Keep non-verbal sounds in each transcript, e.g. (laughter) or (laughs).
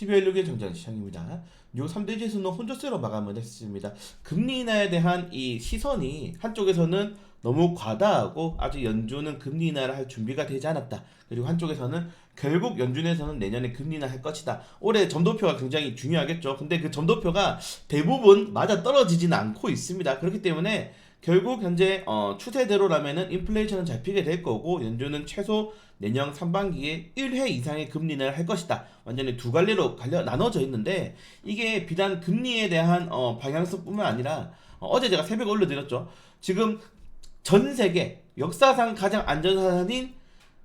12월 6일 정전 시장입니다. 요 3대 지수는 혼조세로 마감을 했습니다. 금리 인하에 대한 이 시선이 한쪽에서는 너무 과다하고 아직 연준은 금리 인하를 할 준비가 되지 않았다. 그리고 한쪽에서는 결국 연준에서는 내년에 금리 인하 할 것이다. 올해 점도표가 굉장히 중요하겠죠. 근데 그 점도표가 대부분 맞아 떨어지지는 않고 있습니다. 그렇기 때문에 결국 현재 어, 추세대로라면은 인플레이션은 잡히게 될 거고 연준은 최소 내년 상반기에 1회 이상의 금리 인하를 할 것이다. 완전히 두 갈래로 갈려 나눠져 있는데 이게 비단 금리에 대한 어, 방향성뿐만 아니라 어, 제 제가 새벽에 올려드렸죠. 지금 전 세계 역사상 가장 안전자산인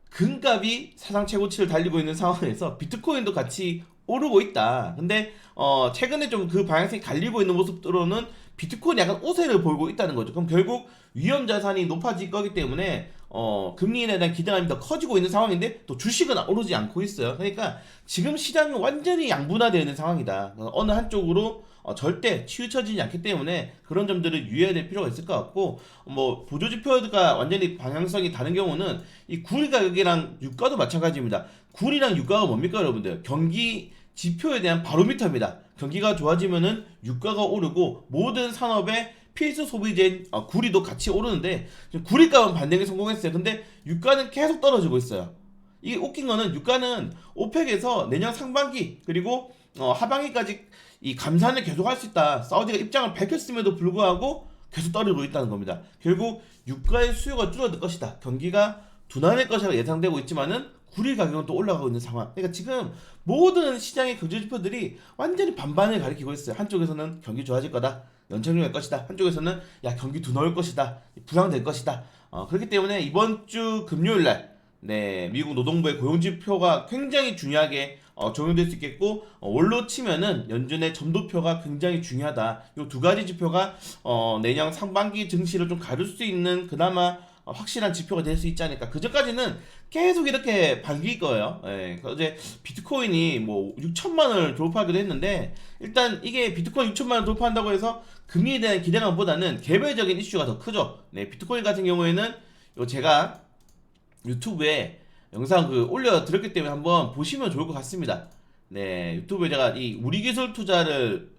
금값이 사상 최고치를 달리고 있는 상황에서 비트코인도 같이 오르고 있다. 근데 어 최근에 좀 그 방향성이 갈리고 있는 모습으로는 비트코인이 약간 우세를 보이고 있다는 거죠. 그럼 결국 위험 자산이 높아질 거기 때문에 어 금리에 대한 기대감이 더 커지고 있는 상황인데 또 주식은 오르지 않고 있어요. 그러니까 지금 시장은 완전히 양분화되어 있는 상황이다. 어느 한쪽으로 어, 절대 치우쳐지지 않기 때문에 그런 점들을 유의해야 될 필요가 있을 것 같고 뭐 보조 지표가 완전히 방향성이 다른 경우는 이 구리 가격이랑 유가도 마찬가지입니다. 구리랑 유가가 뭡니까 여러분들? 경기 지표에 대한 바로미터입니다. 경기가 좋아지면은 유가가 오르고 모든 산업의 필수 소비재인 어, 구리도 같이 오르는데 구리값은 반등에 성공했어요. 근데 유가는 계속 떨어지고 있어요. 이게 웃긴 거는 유가는 오펙에서 내년 상반기 그리고 어, 하반기까지 이 감산을 계속 할 수 있다. 사우디가 입장을 밝혔음에도 불구하고 계속 떨어지고 있다는 겁니다. 결국 유가의 수요가 줄어들 것이다. 경기가 둔화될 것이라 예상되고 있지만은 구리 가격은 또 올라가고 있는 상황. 그러니까 지금 모든 시장의 경제 지표들이 완전히 반반을 가리키고 있어요. 한쪽에서는 경기 좋아질 거다. 연착륙할 것이다. 한쪽에서는 야 경기 둔화올 것이다. 부양될 것이다. 어, 그렇기 때문에 이번 주 금요일 날 네, 미국 노동부의 고용 지표가 굉장히 중요하게 어, 적용될 수 있겠고 어, 월로 치면은 연준의 점도표가 굉장히 중요하다. 이 두 가지 지표가 어, 내년 상반기 증시를 좀 가릴 수 있는 그나마 어, 확실한 지표가 될 수 있지 않을까. 그전까지는 계속 이렇게 반길 거예요. 예, 어제 비트코인이 뭐 6천만 원을 돌파하기도 했는데 일단 이게 비트코인 6천만 원 돌파한다고 해서 금리에 대한 기대감보다는 개별적인 이슈가 더 크죠. 네, 비트코인 같은 경우에는 요 제가 유튜브에 영상 그 올려드렸기 때문에 한번 보시면 좋을 것 같습니다. 네, 유튜브에 제가 이 우리 기술 투자를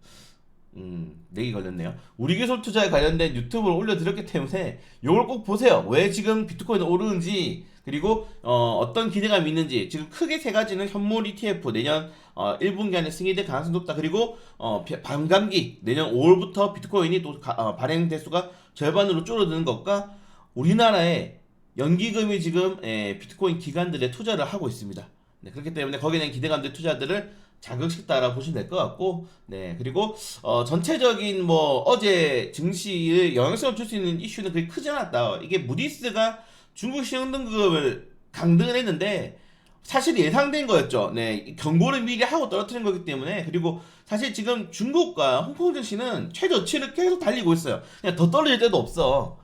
음, 내기 걸렸네요. 우리 기술 투자에 관련된 유튜브를 올려드렸기 때문에 이걸 꼭 보세요. 왜 지금 비트코인이 오르는지 그리고 어, 어떤 기대감이 있는지 지금 크게 세 가지는 현물 ETF 내년 어, 1분기 안에 승인될 가능성이 높다. 그리고 어, 비- 반감기 내년 5월부터 비트코인이 또 가- 어, 발행 대수가 절반으로 줄어드는 것과 우리나라의 연기금이 지금 에, 비트코인 기관들에 투자를 하고 있습니다. 네, 그렇기 때문에 거기에 대한 기대감들 투자들을 자극시켰다라고 보시면 될 것 같고, 네, 그리고 어, 전체적인 뭐 어제 증시에 영향성을 줄 수 있는 이슈는 그렇게 크지 않았다. 이게 무디스가 중국 신용 등급을 강등을 했는데 사실 예상된 거였죠. 네, 경고를 미리 하고 떨어뜨린 거기 때문에 그리고 사실 지금 중국과 홍콩 증시는 최저치를 계속 달리고 있어요. 그냥 더 떨어질 때도 없어.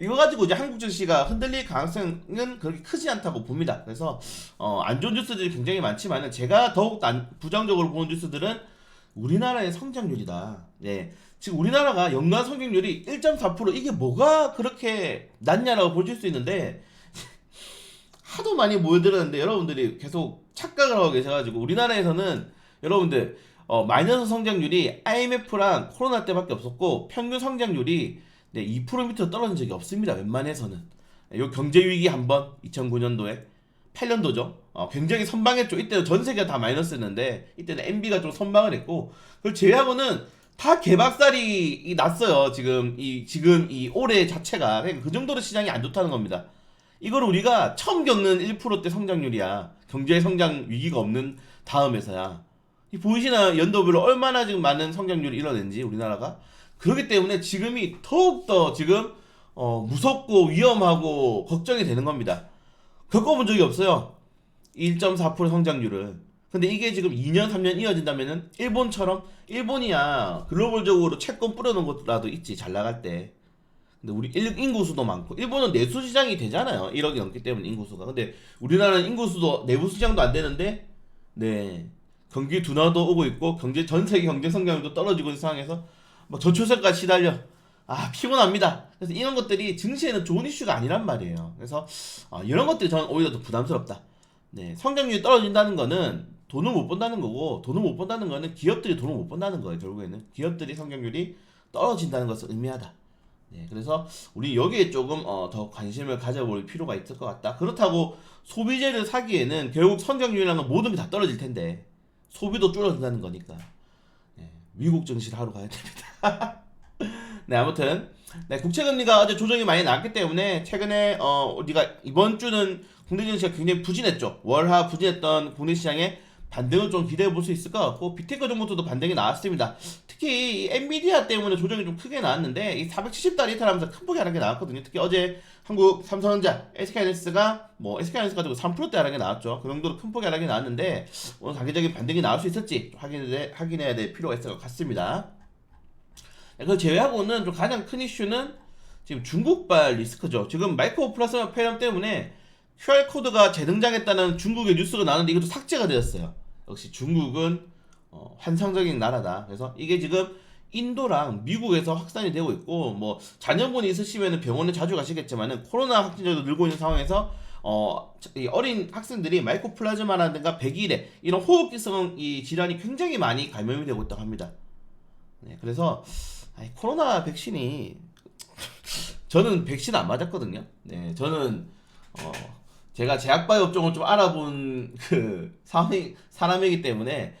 이거 가지고 이제 한국 증시가 흔들릴 가능성은 그렇게 크지 않다고 봅니다. 그래서 어, 안 좋은 뉴스들이 굉장히 많지만은 제가 더욱 안, 부정적으로 보는 뉴스들은 우리나라의 성장률이다. 네. 지금 우리나라가 연간 성장률이 1.4% 이게 뭐가 그렇게 낮냐라고 보실 수 있는데 (laughs) 하도 많이 모여들었는데 여러분들이 계속 착각을 하고 계셔가지고 우리나라에서는 여러분들 어, 마이너스 성장률이 IMF랑 코로나 때밖에 없었고 평균 성장률이 네, 2% 밑으로 떨어진 적이 없습니다. 웬만해서는. 요 경제 위기 한번 2009년도에 8년도죠. 어, 굉장히 선방했죠. 이때는 전 세계가 다 마이너스였는데 이때는 MB가 좀 선방을 했고 그걸 제외하고는 다 개박살이 이 났어요. 지금 이 지금 이 올해 자체가 그러니까 그 정도로 시장이 안 좋다는 겁니다. 이걸 우리가 처음 겪는 1%대 성장률이야. 경제 성장 위기가 없는 다음에서야. 이 보이시나 연도별로 얼마나 지금 많은 성장률을 이뤄낸지 우리나라가 그렇기 때문에 지금이 더욱더 지금 어, 무섭고 위험하고 걱정이 되는 겁니다. 겪어본 적이 없어요. 1.4% 성장률을. 근데 이게 지금 2년, 3년 이어진다면은 일본처럼 일본이야 글로벌적으로 채권 뿌려놓은 것라도 있지 잘 나갈 때. 근데 우리 일- 인구수도 많고 일본은 내수 시장이 되잖아요. 1억이 넘기 때문에 인구수가. 근데 우리나라는 인구수도 내부 시장도 안 되는데 네 경기 둔화도 오고 있고 경제 전 세계 경제 성장률도 떨어지고 있는 상황에서 뭐 저출생까지 시달려. 아 피곤합니다. 그래서 이런 것들이 증시에는 좋은 이슈가 아니란 말이에요. 그래서 어, 이런 것들이 저는 오히려 더 부담스럽다. 네 성장률이 떨어진다는 거는 돈을 못 번다는 거고 돈을 못 번다는 거는 기업들이 돈을 못 번다는 거예요 결국에는 기업들이 성장률이 떨어진다는 것을 의미하다. 네, 그래서 우리 여기에 조금 어, 더 관심을 가져볼 필요가 있을 것 같다. 그렇다고 소비재를 사기에는 결국 성장률이라는 건 모든 게 다 떨어질 텐데 소비도 줄어든다는 거니까 네, 미국 증시를 하러 가야 됩니다. (laughs) 네, 아무튼 네, 국채 금리가 어제 조정이 많이 나왔기 때문에 최근에 어, 우리가 이번 주는 국내 증시가 굉장히 부진했죠. 월화 부진했던 국내 시장에 반등을 좀 기대해 볼 수 있을 것 같고 비테크 종목들도 반등이 나왔습니다. 특히 이 엔비디아 때문에 조정이 좀 크게 나왔는데 이 470달러 이탈하면서 큰 폭이 하락이 나왔거든요. 특히 어제 한국 삼성전자, SK하이닉스가 뭐 SK하이닉스 가지고 3%대 하락이 나왔죠. 그 정도로 큰 폭이 하락이 나왔는데 오늘 단기적인 반등이 나올 수 있을지 좀 확인해, 확인해야 될 필요가 있을 것 같습니다. 네, 그걸 제외하고는 좀 가장 큰 이슈는 지금 중국발 리스크죠. 지금 마이크로 플라스마 폐렴 때문에 QR코드가 재등장했다는 중국의 뉴스가 나왔는데 이것도 삭제가 되었어요. 역시 중국은 어, 환상적인 나라다. 그래서 이게 지금 인도랑 미국에서 확산이 되고 있고 뭐 자녀분이 있으시면 병원에 자주 가시겠지만은 코로나 확진자도 늘고 있는 상황에서 어, 이 어린 학생들이 마이코플라즈마라든가 백일에 이런 호흡기성 이 질환이 굉장히 많이 감염이 되고 있다고 합니다. 네, 그래서 아이, 코로나 백신이 저는 백신 안 맞았거든요. 네, 저는 어, 제가 제약바이오 업종을 좀 알아본 그 사람이, 사람이기 때문에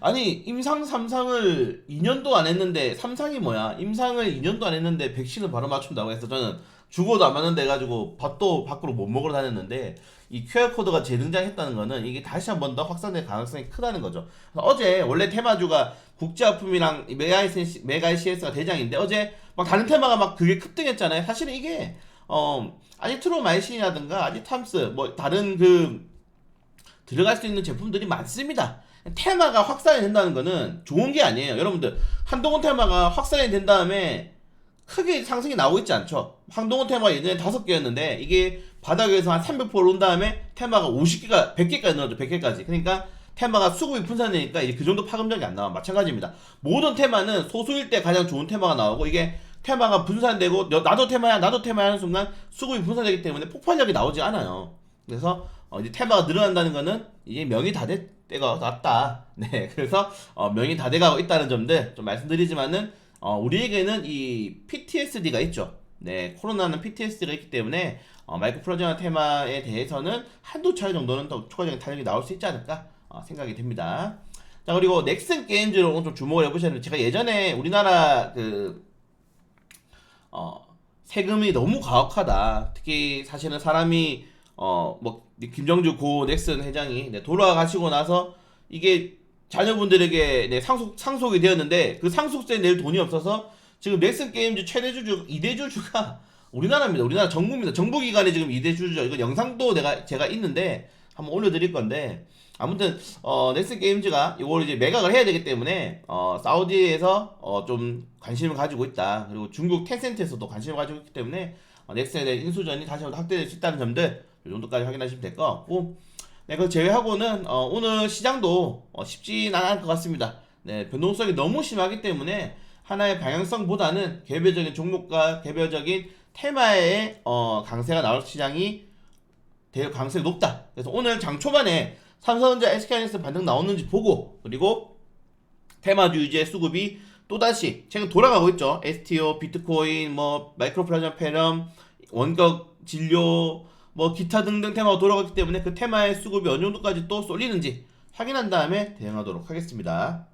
아니 임상 3상을 2년도 안 했는데 3상이 뭐야? 임상을 2년도 안 했는데 백신을 바로 맞춘다고 해서 저는 죽어도 안 맞는데 해가지고 밥도 밖으로 못 먹으러 다녔는데 이 QR코드가 재등장했다는 거는 이게 다시 한 번 더 확산될 가능성이 크다는 거죠. 어제 원래 테마주가 국제아품이랑 메가이시, 메가이시스가 대장인데 어제 막 다른 테마가 막 그게 급등했잖아요. 사실은 이게 어 아지트로마이신이라든가 아지탐스 뭐 다른 그 들어갈 수 있는 제품들이 많습니다. 테마가 확산이 된다는 거는 좋은 게 아니에요. 여러분들 한동훈 테마가 확산이 된 다음에 크게 상승이 나오고 있지 않죠. 한동훈 테마 예전에 다섯 개였는데 이게 바닥에서 한 300%온 다음에 테마가 50개가 100개까지 늘어죠. 100개까지. 그러니까 테마가 수급이 분산되니까 이제 그 정도 파급력이 안 나와. 마찬가지입니다. 모든 테마는 소수일 때 가장 좋은 테마가 나오고 이게 테마가 분산되고 여- 나도 테마야 나도 테마야 하는 순간 수급이 분산되기 때문에 폭발력이 나오지 않아요. 그래서 어, 이제 테마가 늘어난다는 거는 이제 명이 다 될 때가 왔다. (laughs) 네, 그래서 어, 명이 다 돼가고 있다는 점들 좀 말씀드리지만은 어, 우리에게는 이 PTSD가 있죠. 네, 코로나는 PTSD가 있기 때문에 어, 마이크 프로제나 테마에 대해서는 한두 차례 정도는 더 추가적인 탄력이 나올 수 있지 않을까 어, 생각이 됩니다. 자 그리고 넥슨 게임즈로 좀 주목을 해보셨는데 제가 예전에 우리나라 그 어, 세금이 너무 가혹하다. 특히 사실은 사람이 어뭐 김정주 고 넥슨 회장이 네, 돌아가시고 나서 이게 자녀분들에게 네, 상속 상속이 되었는데 그 상속세 낼 돈이 없어서 지금 넥슨 게임즈 최대 주주 2대 주주가 우리나라입니다. 우리나라 정부입니다. 정부 기관에 지금 2대 주주죠. 이거 영상도 내가 제가 있는데 한번 올려드릴 건데 아무튼 어 넥슨 게임즈가 이걸 이제 매각을 해야 되기 때문에 어 사우디에서 어 좀 관심을 가지고 있다. 그리고 중국 텐센트에서도 관심을 가지고 있기 때문에 어, 넥슨에 대한 인수전이 다시 한번 확대될 수 있다는 점들 이 정도까지 확인하시면 될 것 같고 네, 그걸 제외하고는 어, 오늘 시장도 어, 쉽진 않을 것 같습니다. 네, 변동성이 너무 심하기 때문에 하나의 방향성보다는 개별적인 종목과 개별적인 테마의 어, 강세가 나올 시장이 대강세가 높다. 그래서 오늘 장 초반에 삼성전자, SK하이닉스 반등 나오는지 보고 그리고 테마주 유지의 수급이 또다시 최근 돌아가고 있죠. STO, 비트코인, 뭐 마이크로 플라즈마 페럼, 원격 진료, 뭐 기타 등등 테마가 돌아갔기 때문에 그 테마의 수급이 어느 정도까지 또 쏠리는지 확인한 다음에 대응하도록 하겠습니다.